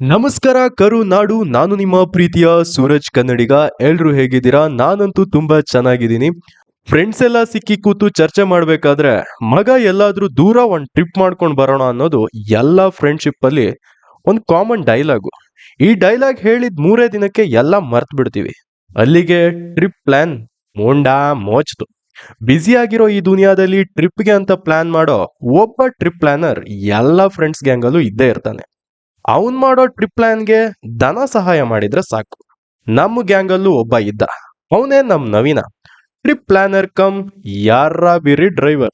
ನಮಸ್ಕಾರ, ಕರು ನಾಡು, ನಾನು ನಿಮ್ಮ ಪ್ರೀತಿಯ ಸೂರಜ್ ಕನ್ನಡಿಗ. ಎಲ್ರು ಹೇಗಿದ್ದೀರಾ? ನಾನಂತೂ ತುಂಬಾ ಚೆನ್ನಾಗಿದ್ದೀನಿ. ಫ್ರೆಂಡ್ಸ್ ಎಲ್ಲ ಸಿಕ್ಕಿ ಕೂತು ಚರ್ಚೆ ಮಾಡ್ಬೇಕಾದ್ರೆ, ಮಗ ಎಲ್ಲಾದ್ರೂ ದೂರ ಒಂದ್ ಟ್ರಿಪ್ ಮಾಡ್ಕೊಂಡು ಬರೋಣ ಅನ್ನೋದು ಎಲ್ಲ ಫ್ರೆಂಡ್ಶಿಪ್ ಅಲ್ಲಿ ಒಂದು ಕಾಮನ್ ಡೈಲಾಗು ಈ ಡೈಲಾಗ್ ಹೇಳಿದ ಮೂರೇ ದಿನಕ್ಕೆ ಎಲ್ಲ ಮರ್ತ್ ಬಿಡ್ತೀವಿ. ಅಲ್ಲಿಗೆ ಟ್ರಿಪ್ ಪ್ಲಾನ್ ಮೋಂಡಾ ಮೋಚ್ತು ಬ್ಯುಸಿ ಆಗಿರೋ ಈ ದುನಿಯಾದಲ್ಲಿ ಟ್ರಿಪ್ಗೆ ಅಂತ ಪ್ಲಾನ್ ಮಾಡೋ ಒಬ್ಬ ಟ್ರಿಪ್ ಪ್ಲಾನರ್ ಎಲ್ಲ ಫ್ರೆಂಡ್ಸ್ ಗ್ಯಾಂಗಲ್ಲೂ ಇದ್ದೇ ಇರ್ತಾನೆ. ಅವನ್ ಮಾಡೋ ಟ್ರಿಪ್ ಪ್ಲಾನ್ಗೆ ಧನ ಸಹಾಯ ಮಾಡಿದ್ರೆ ಸಾಕು. ನಮ್ಮ ಗ್ಯಾಂಗಲ್ಲೂ ಒಬ್ಬ ಇದ್ದ. ಅವನೇ ನಮ್ ನವೀನ. ಟ್ರಿಪ್ ಪ್ಲಾನರ್ ಕಮ್ ಯಾರ ಬಿರಿ ಡ್ರೈವರ್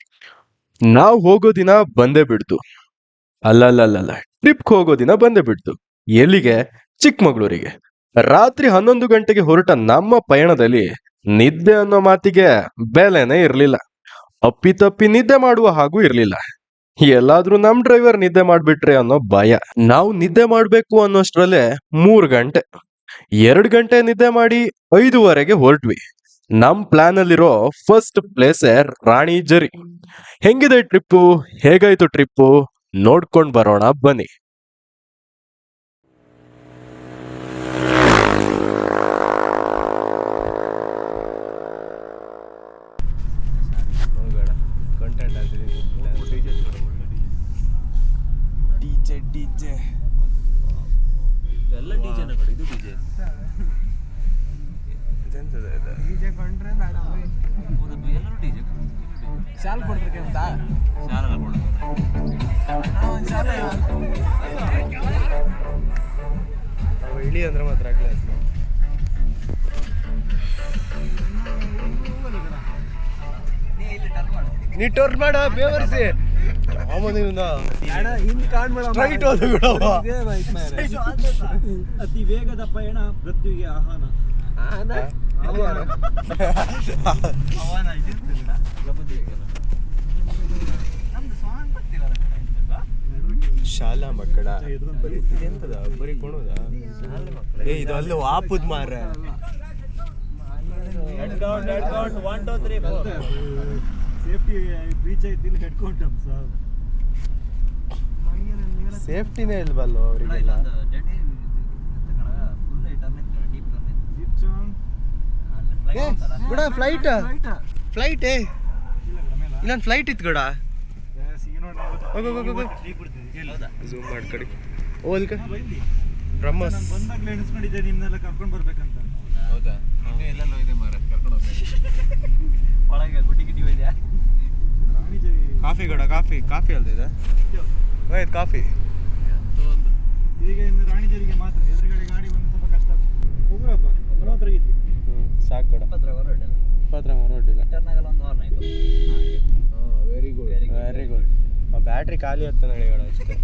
ನಾವ್ ಹೋಗೋ ದಿನ ಬಂದೇ ಬಿಡ್ತು. ಅಲ್ಲಲ್ಲಲ್ಲ ಟ್ರಿಪ್ಗೆ ಹೋಗೋ ದಿನ ಬಂದೇ ಬಿಡ್ತು. ಎಲ್ಲಿಗೆ? ಚಿಕ್ಕಮಗಳೂರಿಗೆ. ರಾತ್ರಿ ಹನ್ನೊಂದು ಗಂಟೆಗೆ ಹೊರಟ ನಮ್ಮ ಪಯಣದಲ್ಲಿ ನಿದ್ದೆ ಅನ್ನೋ ಮಾತಿಗೆ ಬೆಲೆನೇ ಇರ್ಲಿಲ್ಲ. ಅಪ್ಪಿತಪ್ಪಿ ನಿದ್ದೆ ಮಾಡುವ ಹಾಗೂ ಇರ್ಲಿಲ್ಲ. ಎಲ್ಲಾದ್ರೂ ನಮ್ ಡ್ರೈವರ್ ನಿದ್ದೆ ಮಾಡ್ಬಿಟ್ರೆ ಅನ್ನೋ ಭಯ. ನಾವು ನಿದ್ದೆ ಮಾಡ್ಬೇಕು ಅನ್ನೋಷ್ಟ್ರಲ್ಲೇ ಮೂರ್ ಗಂಟೆ. ಎರಡ್ ಗಂಟೆ ನಿದ್ದೆ ಮಾಡಿ ಐದುವರೆಗೆ ಹೊರಟ್ವಿ. ನಮ್ ಪ್ಲಾನ್ ಅಲ್ಲಿರೋ ಫಸ್ಟ್ ಪ್ಲೇಸ್ ರಾಣಿ ಜರಿ. ಹೆಂಗಿದೆ ಟ್ರಿಪ್ಪು? ಹೇಗಾಯ್ತು ಟ್ರಿಪ್ಪು? ನೋಡ್ಕೊಂಡ್ ಬರೋಣ ಬನ್ನಿ. ಇಳಿ ಅಂದ್ರೆ ಮಾತ್ರ ಆಗ್ಲೇ ನೀ ಟೋರ್ ಮಾಡ ಬೇವರ್ಸಿ. ಸ್ಟ್ರೈಟ್ ಹೋದ ಬಿಡವ ಅತಿ ವೇಗದ ಪಯಣ ಮೃತ್ಯುವಿಗೆ ಆಹ್ವಾನ. ಶಾಲಾ ಮಕ್ಕಳ ಬರೀ ಇದೆಂತದ ಬರೀ ಕೊಣೋದ? ಏ ಇದು ಅಲ್ಲೂ ಆಪುದ್ ಮಾರ ಸೇಫ್ಟಿನೇ ಇಲ್ವಲ್ಲ ಅವರಿಗೆಲ್ಲ? ಗುಡ ಫ್ಲೈಟ್ ಫ್ಲೈಟ್ ಏ ಇಲ್ಲೊಂದು ಫ್ಲೈಟ್ ಇತ್ತು ಗುಡ ಹೋಗು, ಹೋಗು, ಹೋಗು. ಝೂಮ್ ಮಾಡ್ಕಡಿ ಕಡೆ. ಓಲ್ಕ ಬ್ರಹ್ಮಸ್ ಬಂದಾಗ್ಲೇ ಎಣಿಸ್ಕೊಂಡಿದ್ದೆ ನಿಮ್ಮನ್ನೆಲ್ಲ ಕರ್ಕೊಂಡು ಬರ್ಬೇಕಂತ. ಹೌದಾ? ಇನ್ನೂ ಎಲ್ಲೆಲ್ಲೋ ಇದೆ ಮಾರ ಕರ್ಕೊಂಡು ಹೋಗ್ಬೇಕು ಒಳಗೆ ಗುಡ್ಡಿ ಗಿಡ್ಡಿ ಇದೆಯಾ? ಕಾಫಿ ಗಡ ಕಾಫಿ ಕಾಫಿ ಅಲ್ದಿದೆ ಒಯ್ದು ಕಾಫಿ. ಈಗ ಇನ್ನು ರಾಣಿ ಜರಿಗೆ ಮಾತ್ರ ಎದುರುಗಡೆ ಗಾಡಿ ಬಂದು ಸ್ವಲ್ಪ ಕಷ್ಟ ಹೋಗ್ರಪ್ಪ ಹತ್ರ ಇದ್ದಿ ಹ್ಞೂ ಸಾಕು ಗಡ ಪತ್ರ ಹೊರಡಿಲ್ಲ ಪತ್ರ ಹೊರಡಿಲ್ಲ ಟರ್ನಾಗಲ್ಲ ಒಂದು ಹಾರ್ನ್ ಆಯ್ತು. Very good very good battery ಖಾಲಿ ಆಗ್ತದೆ ನಡಿ ಗಡ ಅಷ್ಟೇ.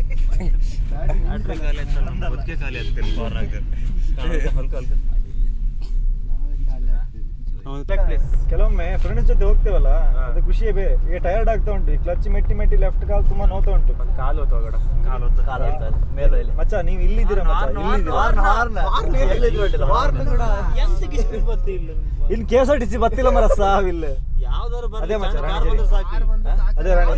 ಬ್ಯಾಟ್ರಿ ಖಾಲಿ ಬದುಕೆ ಖಾಲಿ ಆಗ್ತೇನೆ ಪವರ್ ಆಗ್ತದೆ ಹಲ್ಕ ಹಲ್ಕ. ಕೆಲವೊಮ್ಮೆ ಫ್ರೆಂಡ್ಸ್ ಜೊತೆ ಹೋಗ್ತೇವಲ್ಲ ಅದು ಖುಷಿಯೇ ಬೇ ಈಗ ಟೈರ್ಡ್ ಆಗ್ತಾ ಉಂಟು. ಈ ಕ್ಲಚ್ ಮೆಟ್ಟಿ ಮೆಟ್ಟಿ ಲೆಫ್ಟ್ ಕಾಲ್ ತುಂಬಾ ನೋತಾ ಉಂಟು. ಕಾಲು ಗಡ ಕಾಲು ಕಾಲ ಮೇಲೆ ಇಲ್ಲಿ ಮಚ್ಚ ನೀವು ಇಲ್ಲಿದ್ದೀರಾ ಇಲ್ಲಿ K S R T C ಬತ್ತಿಲ್ಲ ಮರ ಸಾವಿಲ್ಲ ಯಾವ್ದಾದ್ರು ಅದೇ ಮಚ್ಚ. ಅದೇ ಮೇಲೆ.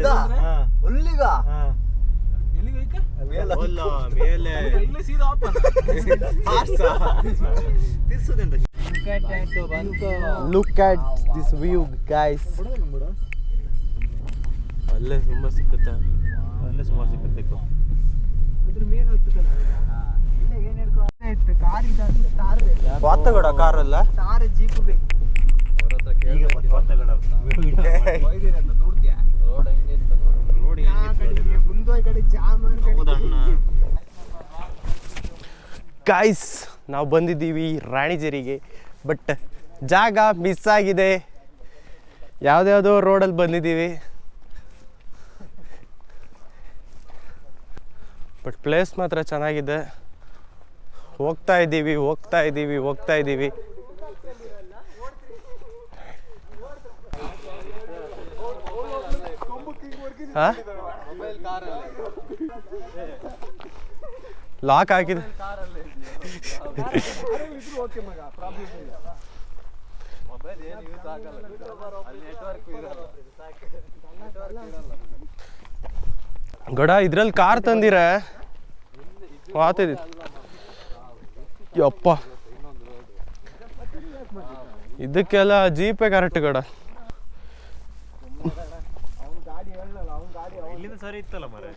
ಸೀದಾ. ತಿರ್ಸುದೆಂತ? Look at this view guys ಅಲ್ಲೇ ತುಂಬ ಸಿಕ್ಕುತ್ತೆ. ಅಲ್ಲೇ ಸುಮಾರು ಸಿಕ್ಕತ್ತೆ ಇತ್ತು. ಗೊತ್ತಗಡ ಕಾರಲ್ಲ ಹೆಂಗಿತ್ತು ಅದು? ಹೌದಣ್ಣ. ಗಾಯ್ಸ್ ನಾವು ಬಂದಿದ್ದೀವಿ ರಾಣಿಜೇರಿಗೆ ಬಟ್ ಜಾಗ ಮಿಸ್ ಆಗಿದೆ. ಯಾವುದ್ಯಾವುದೋ ರೋಡಲ್ಲಿ ಬಂದಿದ್ದೀವಿ. ಬಟ್ ಪ್ಲೇಸ್ ಮಾತ್ರ ಚೆನ್ನಾಗಿದೆ. ಹೋಗ್ತಾ ಇದ್ದೀವಿ ಹೋಗ್ತಾ ಇದ್ದೀವಿ ಹೋಗ್ತಾ ಇದ್ದೀವಿ. ಹಾಂ? ಲಾಕ್ ಹಾಕಿದೆ ಗಡ ಇದ್ರಲ್ಲಿ ಕಾರ್ ತಂದಿರ? ಯಪ್ಪ. ಇದಕ್ಕೆಲ್ಲ ಜೀಪೇ ಕರೆಕ್ಟ್ ಗಡ. ಇಲ್ಲಿಂದ ಸರಿ ಇತ್ತಲ್ಲ ಮರೆ?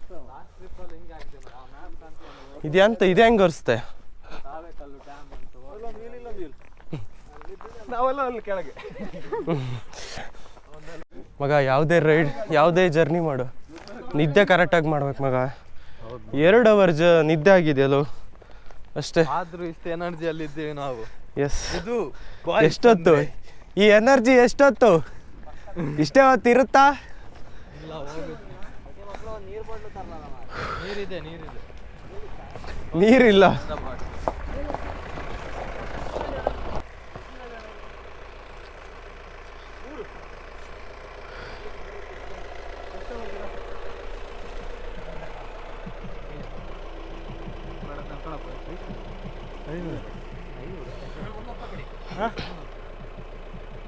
ಇದೆಂತ ಇದೆ ಹೆಂಗ್ ನಾವೆಲ್ಲ ಅಲ್ಲಿ ಕೆಳಗೆ. ಮಗ ಯಾವುದೇ ರೈಡ್ ಯಾವುದೇ ಜರ್ನಿ ಮಾಡು. ನಿದ್ದೆ ಕರೆಕ್ಟಾಗಿ ಮಾಡ್ಬೇಕು ಮಗ. ಎರಡು ಅವರ್ ಜ ನಿದ್ದೆ ಆಗಿದೆಯಲ್ಲೋ ಅಷ್ಟೇ. ಆದ್ರೂ ಇಷ್ಟು ಎನರ್ಜಿ ಅಲ್ಲಿ ಇದ್ದೇವೆ ನಾವು. ಎಸ್ ಇದು ಎಷ್ಟೊತ್ತು? ಈ ಎನರ್ಜಿ ಎಷ್ಟೊತ್ತು? ಇಷ್ಟೇ ಹೊತ್ತು ಇರುತ್ತಾ? ನೀರಿದೆ ನೀರಿದೆ. ನೀರಿಲ್ಲ.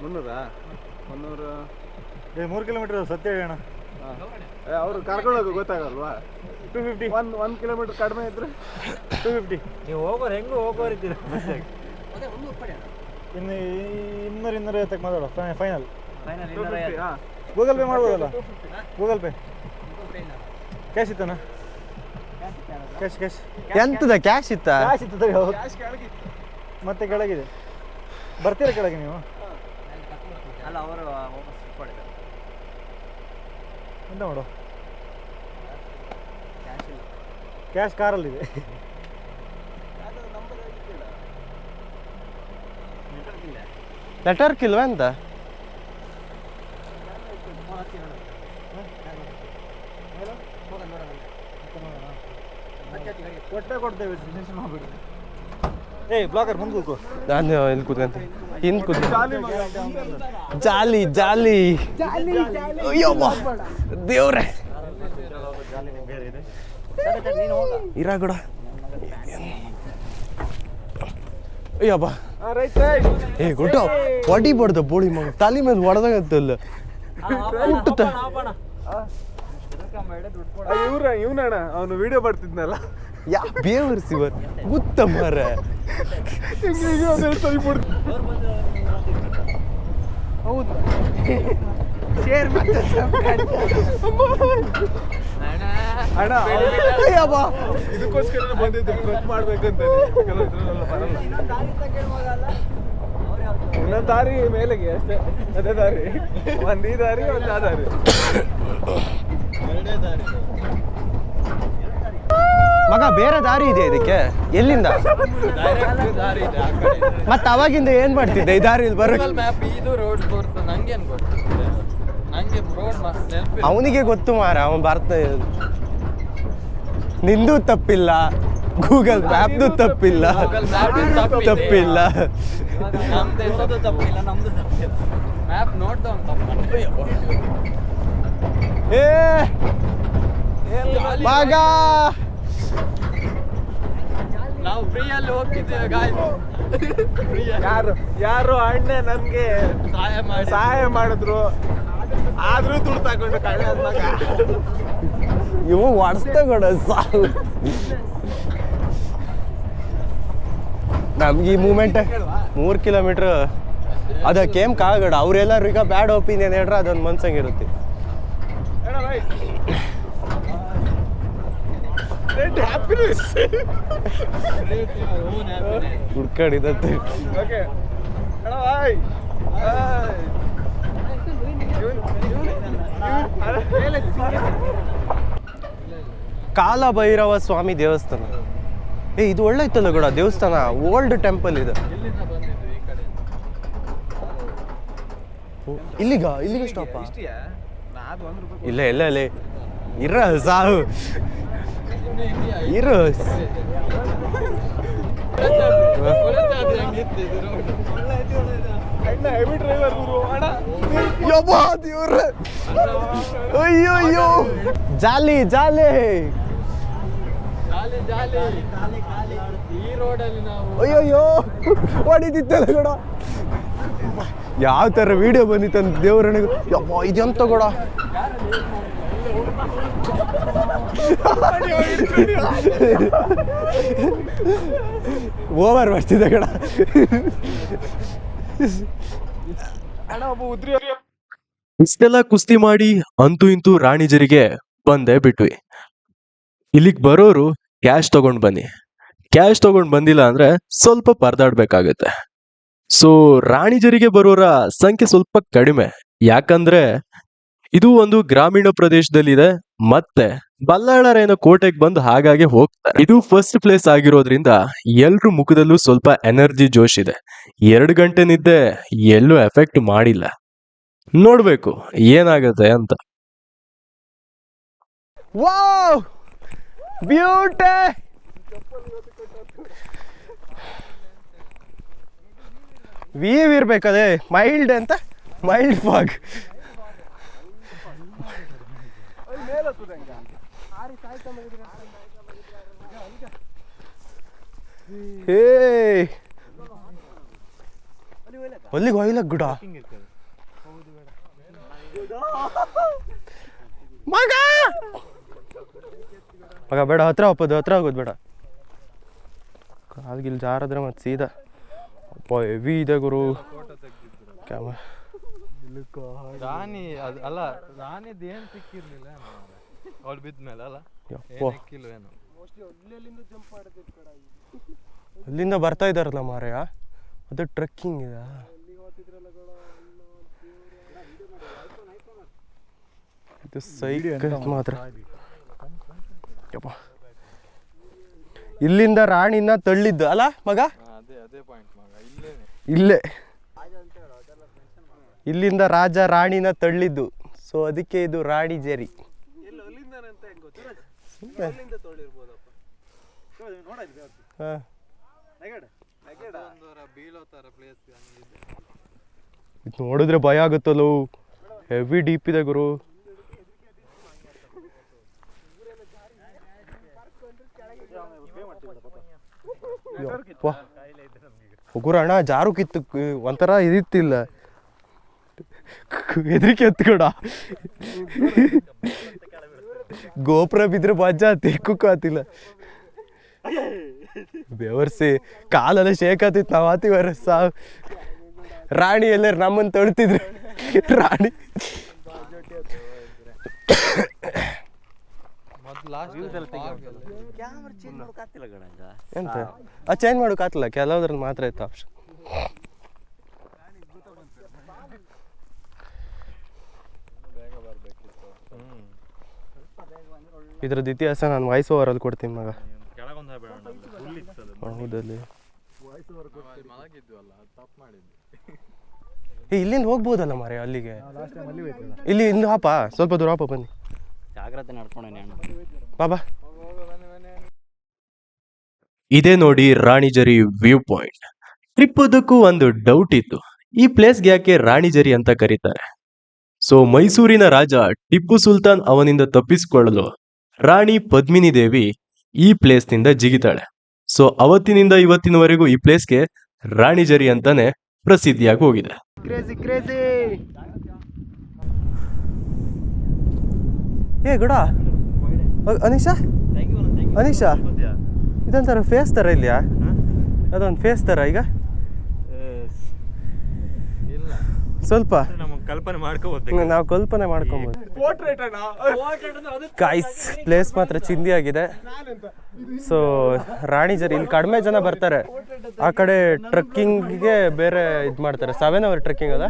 ಮುನ್ನೂರಾ? ಮುನ್ನೂರು? ಏ ಮೂರು ಕಿಲೋಮೀಟರ್ ಸತ್ಯ ಹೇಳೋಣ ಅವರು ಕರ್ಕೊಳ್ಳೋದು ಗೊತ್ತಾಗಲ್ವಾ? Two fifty one one kilometre ಕಡಿಮೆ ಇದ್ರೆ? ಟೂ ಫಿಫ್ಟಿ ನೀವು ಹೋಗೋರು ಹೆಂಗೂ ಹೋಗೋರಿದ್ದೀರ ಇನ್ನು ಇನ್ನೂರು ಇನ್ನೂರ ಐವತ್ತಕ್ಕೆ ಮಾತಾಡೋ ಫೈನಲ್ ಗೂಗಲ್ ಪೇ ಮಾಡ್ಬೋದಲ್ಲ? ಗೂಗಲ್ ಪೇ ಕ್ಯಾಶ್ ಇತ್ತನ? ಕ್ಯಾಶ್ ಕ್ಯಾಶ್ ಎಂತದ ಕ್ಯಾಶ್ ಇತ್ತ? ಕ್ಯಾಶ್ ಇತ್ತು ತಡಿ ಹೌದು. ಮತ್ತೆ ಕೆಳಗಿದೆ. ಬರ್ತೀರಾ ಕೆಳಗೆ ನೀವು? ಅಲ್ಲ ಅವರು ಎಂತ? ಮಾಡು ಕ್ಯಾಶ್ ಕಾರಲ್ಲಿದೆ ನೆಟ್ವರ್ಕ್ ಇಲ್ವಾ ಅಂತ ಕೊಟ್ಟೆ ಕೊಡ್ತೇವೆ ಟೆನ್ಷನ್ ಮಾಡಬೇಡಿ ನಾನು ಇಲ್ಲಿ ಕೂತ್ಕೊಂತ ಹಿಂದೆ ಕೂತ್ ಜಾಲಿ ಜಾಲಿ ಅಯ್ಯವ್ವ ದೇವ್ರೆ ಇರಾಗಡ ಅಯ್ಯಬ್ಬ ಏ ಗೊತ್ತ ಬಡ್ದ ಬೋಳಿ ಮಗ ತಲೆ ಮೇಲೆ ಹೊಡೆದಾಗತ್ತಲ್ಲ ಹುಟ್ಟುತ್ತ ಇವ್ರ ಇವನಣ್ಣ ಅವನು ವಿಡಿಯೋ ಮಾಡ್ತಿದ್ನಲ್ಲ ಯಾ ಬೇವರ್ಸಿ ಬರ್ ಗುತ್ತ ಮರ ಹೌದು. ಅಣ್ಣ. ಅಯ್ಯಬ್ಬ. ಇದಕ್ಕೋಸ್ಕರ ಬಂದಿದ್ದು ಮಾಡ್ಬೇಕಂತ ಇನ್ನೊಂದು ದಾರಿ ಮೇಲೆಗೆ ಅಷ್ಟೇ. ಅದೇ ದಾರಿ. ಒಂದೇ ಈ ದಾರಿ ಒಂದ್ ಆ ದಾರಿ ಎರಡೇ ದಾರಿ. ಮಗ ಬೇರೆ ದಾರಿ ಇದೆ ಇದಕ್ಕೆ? ಎಲ್ಲಿಂದ? ಮತ್ತೆ ಅವಾಗಿಂದ ಏನ್ ಮಾಡ್ತಿದ್ದೆ? ಈ ದಾರಿಲಿ ಬರೋ ಅವನಿಗೆ ಗೊತ್ತು ಮಾರ ಅವನ್ ಬರ್ತ ನಿಂದು ತಪ್ಪಿಲ್ಲ. ಗೂಗಲ್ ಮ್ಯಾಪ್ದು ತಪ್ಪಿಲ್ಲ. ತಪ್ಪಿಲ್ಲ. ಏ! ಮಗ! ನಾವು ಫ್ರೀಯಲ್ಲಿ ಹೋಗ್ತಿದ್ದೇವೆ ಗಾಯ್ಸ್ ಯಾರು ಯಾರು ಅಣ್ಣ ನಮ್ಗೆ ಸಹಾಯ ಮಾಡಿ. ಸಹಾಯ ಮಾಡಿದ್ರು. ಆದ್ರೂ ದುಡ್ಡು ತಗೊಂಡು ಕಳ್ಳ ಮಗ. ಇವು ಸಾವು ನಮ್ಗೆ ಈ ಮೂಮೆಂಟ್ ಮೂರು ಕಿಲೋಮೀಟ್ರ್ ಕೇಮ್ ಕಾಗಡ ಅವ್ರೆಲ್ಲರೂ ಈಗ ಬ್ಯಾಡ್ ಒಪಿನಿಯನ್ ಹೇಳ್ರ ಅದೊಂದು ಮನ್ಸಂಗಿರುತ್ತೆ ಅಣ್ಣ ಬಾಯ್ ಕಾಲಭೈರವ ಸ್ವಾಮಿ ದೇವಸ್ಥಾನ. ಏ ಇದು ಒಳ್ಳೆ ಇತ್ತಲ್ಲ ಕೂಡ ದೇವಸ್ಥಾನ ಓಲ್ಡ್ ಟೆಂಪಲ್ ಇದು. ಇಲ್ಲಿಗ? ಇಲ್ಲಿಗ ಸ್ಟಾಪ ಇಲ್ಲ ಇಲ್ಲ ಇಲ್ಲ. ಇರ ಸಾವು. ಇರು. ಅಯ್ಯೋ ಅಯ್ಯೋ ಜಾಲಿ ಜಾಲಿ. ಅಯ್ಯಯ್ಯೋ. ಯಾವ ತರ ವಿಡಿಯೋ ಬಂದಿತ್ತು ಯಪ್ಪ ಇದೆಂತ ಕೂಡ ಓವರ್ ಬರ್ತಿದೆ ಕಣ. ಇಷ್ಟೆಲ್ಲ ಕುಸ್ತಿ ಮಾಡಿ ಅಂತೂ ಇಂತೂ ರಾಣಿಜರಿಗೆ ಬಂದೇ ಬಿಟ್ವಿ. ಇಲ್ಲಿಗೆ ಬರೋರು ಕ್ಯಾಶ್ ತಗೊಂಡ್ ಬನ್ನಿ. ಕ್ಯಾಶ್ ತಗೊಂಡ್ ಬಂದಿಲ್ಲ ಅಂದ್ರೆ ಸ್ವಲ್ಪ ಪರದಾಡ್ಬೇಕಾಗತ್ತೆ. ಸೊ ರಾಣಿಜರಿಗೆ ಬರೋರ ಸಂಖ್ಯೆ ಸ್ವಲ್ಪ ಕಡಿಮೆ. ಯಾಕಂದ್ರೆ ಇದು ಒಂದು ಗ್ರಾಮೀಣ ಪ್ರದೇಶದಲ್ಲಿದೆ ಮತ್ತೆ ಬಲ್ಲಾಳರೇನೋ ಕೋಟೆಗೆ ಬಂದು ಹಾಗಾಗಿ ಹೋಗ್ತಾರೆ. ಇದು ಫಸ್ಟ್ ಪ್ಲೇಸ್ ಆಗಿರೋದ್ರಿಂದ ಎಲ್ರ ಮುಖದಲ್ಲೂ ಸ್ವಲ್ಪ ಎನರ್ಜಿ ಜೋಶ್ ಇದೆ. ಎರಡು ಗಂಟೆ ನಿದ್ದೆ ಎಲ್ಲೂ ಎಫೆಕ್ಟ್ ಮಾಡಿಲ್ಲ. ನೋಡ್ಬೇಕು ಏನಾಗುತ್ತೆ ಅಂತ. ವಾವ್! ಬ್ಯೂಟಿ! ವೀವ್ ಇರ್ಬೇಕದೇ. ಮೈಲ್ಡ್ ಅಂತ? ಮೈಲ್ಡ್ ಫಾಗ್ ಹೇ ಅಲ್ಲಿಗೆ ಹೋಯ್ಲ ಗುಡ. ಮಗ! ಮಗ, ಬೇಡ, ಹತ್ರ ಹೋಗೋದು ಹತ್ರ ಹೋಗೋದು ಬೇಡ. ಕಾಲ್ಗಿಲ್ ಜಾರದ್ರೆ ಮತ್ತೆ ಸೀದಾ. ಅಪ್ಪ, ಹೆವಿ ಇದೆ ಗುರು. ಕ್ಯಾಮ ರಾಣಿ ಅಲ್ಲ, ರಾಣಿದ್ ಏನ್ ಸಿಕ್ಕಿರ್ಲಿಲ್ಲ ಅವಳು ಬಿದ್ಮೇಲೆ ಅಲ್ಲ? ಯಪ್ಪ ಅಲ್ಲಿಂದ ಬರ್ತಾ ಇದಾರಲ್ಲ ಮಾರಾಯ. ಅದು ಟ್ರಕ್ಕಿಂಗ್ ಇದೆ? ಇದು ಸೈಕ್ ಮಾತ್ರ. ಯಪ್ಪ. ಇಲ್ಲಿಂದ ರಾಣಿನ ತಳ್ಳಿದ್ದು. ಅಲ್ಲ ಮಗ? ಅದೇ ಅದೇ ಪಾಯಿಂಟ್ ಮಗ. ಇಲ್ಲೇನೆ. ಇಲ್ಲೇ. ಇಲ್ಲಿಂದ ರಾಜ ರಾಣಿನ ತಳ್ಳಿದ್ದು. ಸೊ ಅದಕ್ಕೆ ಇದು ರಾಣಿ ಜೇರಿ. ಹಾ. ಇದು ನೋಡಿದ್ರೆ ಭಯ ಆಗುತ್ತಲ್ಲೋ? ಹೆವಿ ಡೀಪ್ ಇದೆ ಗುರು. ಉಗುರು ಅಣ್ಣ ಜಾರು ಕಿತ್ತು ಒಂಥರ ಇದಿತ್ತಿಲ್ಲ. ಹೆದರಿಕೆ ಎತ್ಕೊಡ. ಗೋಪುರ ಬಿದ್ರೆ ಬಜ್ಜ ತೆಕ್ಕಕ್ಕೂ ಆತಿಲ್ಲ ಬೆವರ್ಸಿ ಕಾಲೆಲ್ಲ ಶೇಕ್ ಆತಿತ್ತು ನಾವು ಆತಿವರ ಸಾವು. ರಾಣಿ ಎಲ್ಲರೂ ನಮ್ಮನ್ನು ತೊಳ್ತಿದ್ರು. ರಾಣಿ. ಎಂತ? ಆ ಚೇಂಜ್ ಮಾಡೋಕ್ಕಾಗಲ್ಲ ಕೆಲವ್ದ್ರಲ್ಲಿ ಮಾತ್ರ ಇತ್ತು ಆಪ್ಷನ್ ಇದ್ರದ್ದು ಇತಿಹಾಸ ನಾನು ವಾಯ್ಸ್ ಓವರಲ್ಲಿ ಕೊಡ್ತೀನಿ ಮಗ. ಹೌದಲ್ಲಿ. ಏ ಇಲ್ಲಿಂದ ಹೋಗ್ಬೋದಲ್ಲ ಮಾರೆ ಅಲ್ಲಿಗೆ? ಇಲ್ಲಿ ಇಂದು ಹಾಪ ಸ್ವಲ್ಪ ದೂರ ಹಾಪ ಬನ್ನಿ. ಜಾಗ್ರತೆ ನಡ್ಕೊಂಡೇನೆ ಅಣ್ಣ ಬಾಬಾ ಇದೇ ನೋಡಿ ರಾಣಿಜರಿ ವ್ಯೂ ಪಾಯಿಂಟ್. ಟ್ರಿಪ್ ಅದಕ್ಕೂ ಒಂದು ಡೌಟ್ ಇತ್ತು. ಈ ಪ್ಲೇಸ್ಗೆ ಯಾಕೆ ರಾಣಿಜರಿ ಅಂತ ಕರೀತಾರೆ? ಸೊ ಮೈಸೂರಿನ ರಾಜ ಟಿಪ್ಪು ಸುಲ್ತಾನ್ ಅವನಿಂದ ತಪ್ಪಿಸಿಕೊಳ್ಳಲು ರಾಣಿ ಪದ್ಮಿನಿ ದೇವಿ ಈ ಪ್ಲೇಸ್ನಿಂದ ಜಿಗಿತಾಳೆ. ಸೊ ಅವತ್ತಿನಿಂದ ಇವತ್ತಿನವರೆಗೂ ಈ ಪ್ಲೇಸ್ಗೆ ರಾಣಿಜರಿ ಅಂತಾನೆ ಪ್ರಸಿದ್ಧಿಯಾಗಿ ಹೋಗಿದೆ. ಕ್ರೇಜಿ ಕ್ರೇಜಿ ಏ ಗುಡ. ಅನಿಶಾ ಅನೀಶಾ? ಅನೀಶಾ? ಇದೊಂಥರ ಫೇಸ್ ಥರ ಇಲ್ಲಿಯಾ ಅದೊಂದು ಫೇಸ್ ಥರ ಈಗ? ಇಲ್ಲ. ಸ್ವಲ್ಪ. ಕಲ್ಪನೆ ಮಾಡ್ಕೋಬಹುದು ನಾವು ಕಲ್ಪನೆ ಮಾಡ್ಕೊಬೋದು. ಕಾಯ್ಸ್ ಪ್ಲೇಸ್ ಮಾತ್ರ ಚಿಂದಿ ಆಗಿದೆ. ಸೊ ರಾಣಿಜರ್ ಇಲ್ಲಿ ಕಡಿಮೆ ಜನ ಬರ್ತಾರೆ. ಆ ಕಡೆ ಟ್ರೆಕ್ಕಿಂಗ್ಗೆ ಬೇರೆ ಇದು ಮಾಡ್ತಾರೆ. ಸೆವೆನ್ ಅವರ್ ಟ್ರೆಕ್ಕಿಂಗ್ ಅದ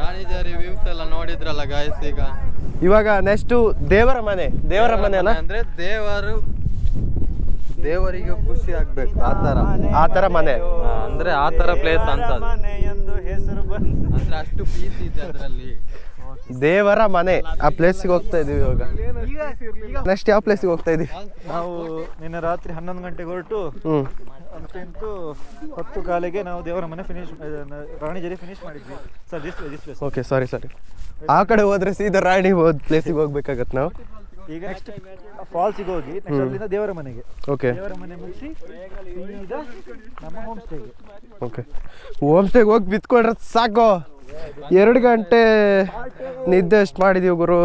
ರಾಣಿಜಾರಿ ವ್ಯೂಸ್ ಎಲ್ಲ ನೋಡಿದ್ರಲ್ಲ ಗಾಯಸ್ ಈಗ. ಇವಾಗ ನೆಕ್ಸ್ಟ್ ದೇವರ ಮನೆ. ದೇವರ ಮನೆ ಅಲ್ಲ? ಅಂದ್ರೆ ದೇವರು ದೇವರಿಗೆ ಖುಷಿ ಆಗ್ಬೇಕು. ಆ ಆತರ ಆ ಥರ ಮನೆ. ಅಂದ್ರೆ ಆ ತರ ಪ್ಲೇಸ್ ಅಂತ ಅದು. ಎಂದು ಹೆಸರು ಬಂತು. ಅಂದ್ರೆ ಅಷ್ಟು ಪೀಸ್ ಇದೆ ಅದರಲ್ಲಿ. ದೇವರ ಮನೆ. ಆ ಪ್ಲೇಸಿಗೆ ಹೋಗ್ತಾ ಇದೀವಿ ಇವಾಗ. ನೆಕ್ಸ್ಟ್ ಯಾವ ಪ್ಲೇಸಿಗೆ ಹೋಗ್ತಾ ಇದೀವಿ? ನಾವು ನಿನ್ನೆ ರಾತ್ರಿ ಹನ್ನೊಂದು ಗಂಟೆಗೆ ಹೊರಟು. ಹ್ಞೂ ಅಂತೂ ಹತ್ತು ಕಾಲಿಗೆ ನಾವು ದೇವರ ಮನೆ ಫಿನಿಶ್ ರಾಣಿಜರಿ ಫಿನಿಶ್ ಮಾಡಿದ್ವಿ. Sir this this place okay sorry sorry ಆ ಕಡೆ ಹೋದ್ರೆ ಸೀದಾ ರಾಣಿ ಹೋದ್ ಪ್ಲೇಸಿಗೆ ಹೋಗ್ಬೇಕಾಗತ್ತೆ ನಾವು? ಈಗ ನೆಕ್ಸ್ಟ್ ಫಾಲ್ಸಿಗೆ ಹೋಗಿ ನೆಕ್ಸ್ಟ್ ಅಲ್ಲಿಂದ ದೇವರ ಮನೆಗೆ. ಓಕೆ ದೇವರ ಮನೆ ಮುಗಿಸಿ ಸೀದಾ ನಮ್ಮ ಹೋಮ್ ಸ್ಟೇಗೆ ಓಕೆ ಹೋಮ್ ಸ್ಟೇಗೆ ಹೋಗಿ ಬಿತ್ಕೊಂಡ್ರೆ ಸಾಕು. ಎರಡು ಗಂಟೆ ನಿದ್ದೆ ಎಷ್ಟು ಮಾಡಿದೀವಿ ಗುರು.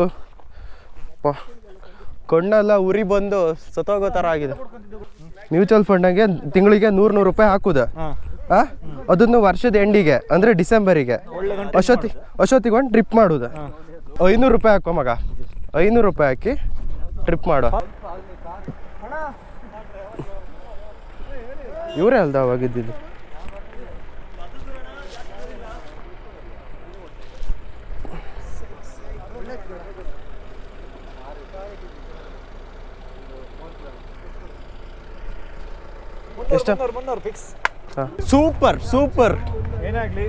ಕೊಂಡೆಲ್ಲ ಕಣ್ಣೆಲ್ಲ ಉರಿ ಬಂದು ಸತ್ತೋಗೋ ಥರ ಆಗಿದೆ. ಮ್ಯೂಚುವಲ್ ಫಂಡಂಗೆ ತಿಂಗಳಿಗೆ ನೂರು ನೂರು ರೂಪಾಯಿ ಹಾಕುದು. ಹಾಂ. ಅದನ್ನು ವರ್ಷದ ಎಂಡಿಗೆ ಅಂದರೆ ಡಿಸೆಂಬರಿಗೆ ಅಶೋತಿ ಅಶೋತಿಗೆ ಒಂದು ಟ್ರಿಪ್ ಮಾಡುದು ಐನೂರು ರೂಪಾಯಿ ಹಾಕೋ ಮಗ. ಐನೂರು ರೂಪಾಯಿ ಹಾಕಿ ಟ್ರಿಪ್ ಮಾಡೋ. ಇವರೇ ಅಲ್ದ ಅವಾಗಿದ್ದಿದ್ದು. ಎಷ್ಟ? ಮುನ್ನೂರು ಮುನ್ನೂರು ಫಿಕ್ಸ್ ಸೂಪರ್ ಸೂಪರ್. ಏನಾಗ್ಲಿ?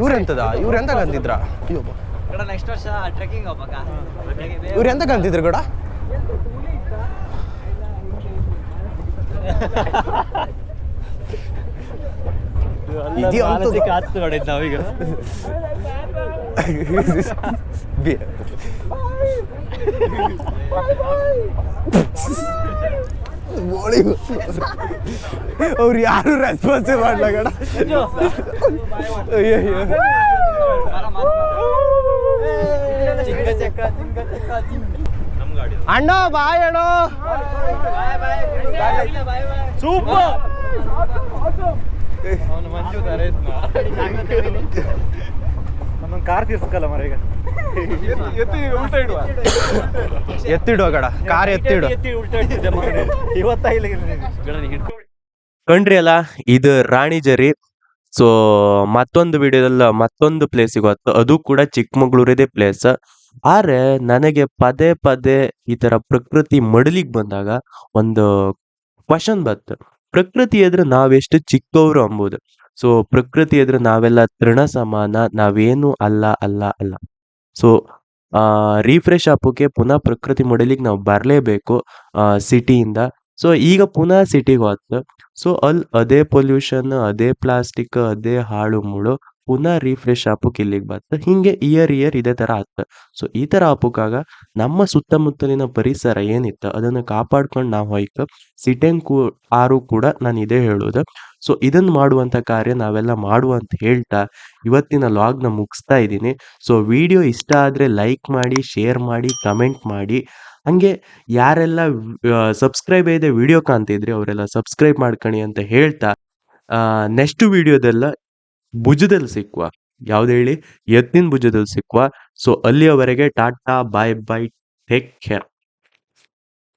ಇವ್ರೆಂತದ? ಇವ್ರೆಂತ ಅಂದಿದ್ರ ಅಂತಿದ್ರ ಅಯ್ಯೋ ನೆಕ್ಸ್ಟ್ ವರ್ಷ ಟ್ರೆಕ್ಕಿಂಗ್ ಹೋಗ್ಬೇಕ ಇವ್ರು ಎಂತ ಅಂತಿದ್ರು ಕೂಡ. ಹತ್ತು ನೋಡಿದ್ ನಾವೀಗ. ಅವ್ರು ಯಾರು ರೆಸ್ಪಾನ್ಸೇ ಮಾಡ್ಲ ಅಯ್ಯೋ. ಅಯ್ಯಯ್ಯೋ. ಅಣ್ಣ ಬಾಯ್ ಅಣ್ಣ. ಸೂಪರ್. ಕಾರ್ ತೀರ್ಸ್ಕಲ್ಲ ಮರ ಈಗ. ಎತ್ತಿ ಉಲ್ಟ ಇಡುವ. ಎತ್ತಿಡು ಗಡ ಕಾರ್ ಎತ್ತಿಡು. ಕಂಡ್ರಿ ಅಲ್ಲ ಇದು ರಾಣಿ ಜರಿ. ಸೊ ಮತ್ತೊಂದು ವಿಡಿಯೋದಲ್ಲ ಮತ್ತೊಂದು ಪ್ಲೇಸಿಗೆ ಇವತ್ತು ಅದು ಕೂಡ ಚಿಕ್ಕಮಗಳೂರಿದೆ ಪ್ಲೇಸ್ ಆದ್ರೆ ನನಗೆ ಪದೇ ಪದೇ ಈ ತರ ಪ್ರಕೃತಿ ಮಡಲಿಗೆ ಬಂದಾಗ ಒಂದು ಕ್ವಶನ್ ಬಂತು ಪ್ರಕೃತಿ ಎದುರು ನಾವೆಷ್ಟು ಚಿಕ್ಕವರು ಅಂಬುದು. ಸೊ ಪ್ರಕೃತಿ ಎದುರು ನಾವೆಲ್ಲ ತೃಣ ಸಮಾನ, ನಾವೇನು ಅಲ್ಲ ಅಲ್ಲ ಅಲ್ಲ. ಸೊ ರೀಫ್ರೆಶ್ ಆಪೋಕೆ ಪುನಃ ಪ್ರಕೃತಿ ಮಡಲಿಗೆ ನಾವು ಬರಲೇಬೇಕು ಸಿಟಿಯಿಂದ ಸೊ ಈಗ ಪುನಃ ಸಿಟಿಗೆ ಹೋತ್ ಸೊ ಅಲ್ಲಿ ಅದೇ ಪೊಲ್ಯೂಷನ್ ಅದೇ ಪ್ಲಾಸ್ಟಿಕ್ ಅದೇ ಹಾಳು ಮುಳು ಪುನಃ ರೀಫ್ರೆಶ್ ಆಪಕ್ಕೆ ಇಲ್ಲಿಗೆ ಬರ್ತದೆ ಹಿಂಗೆ ಇಯರ್ ಇಯರ್ ಇದೇ ತರ ಆತ ಸೊ ಈ ತರ ಆಪುಕಾಗ ನಮ್ಮ ಸುತ್ತಮುತ್ತಲಿನ ಪರಿಸರ ಏನಿತ್ತು ಅದನ್ನು ಕಾಪಾಡ್ಕೊಂಡು ನಾವು ಹೋಯ್ಕ ಸಿಟಿಂಗ್ ಕೂ ಆರು ಕೂಡ ನಾನು ಇದೇ ಹೇಳೋದು. ಸೊ ಇದನ್ನು ಮಾಡುವಂತ ಕಾರ್ಯ ನಾವೆಲ್ಲ ಮಾಡುವ ಅಂತ ಹೇಳ್ತಾ ಇವತ್ತಿನ ಲಾಗ್ನ ಮುಗಿಸ್ತಾ ಇದ್ದೀನಿ. ಸೊ ವಿಡಿಯೋ ಇಷ್ಟ ಆದ್ರೆ ಲೈಕ್ ಮಾಡಿ ಶೇರ್ ಮಾಡಿ ಕಮೆಂಟ್ ಮಾಡಿ. ಹಂಗೆ ಯಾರೆಲ್ಲ ಸಬ್ಸ್ಕ್ರೈಬ್ ಇದೆ ವಿಡಿಯೋ ಕಾಣ್ತಿದ್ರಿ, ಅವರೆಲ್ಲ ಸಬ್ಸ್ಕ್ರೈಬ್ ಮಾಡ್ಕೊಳ್ಳಿ ಅಂತ ಹೇಳ್ತಾ ನೆಕ್ಸ್ಟ್ ವಿಡಿಯೋದೆಲ್ಲ ಭುಜದಲ್ಲಿ ಸಿಕ್ಕುವ. ಯಾವ್ದು ಹೇಳಿ? ಎತ್ತಿನ ಭುಜದಲ್ಲಿ ಸಿಕ್ಕುವ. ಸೊ ಅಲ್ಲಿಯವರೆಗೆ tata bye bye take care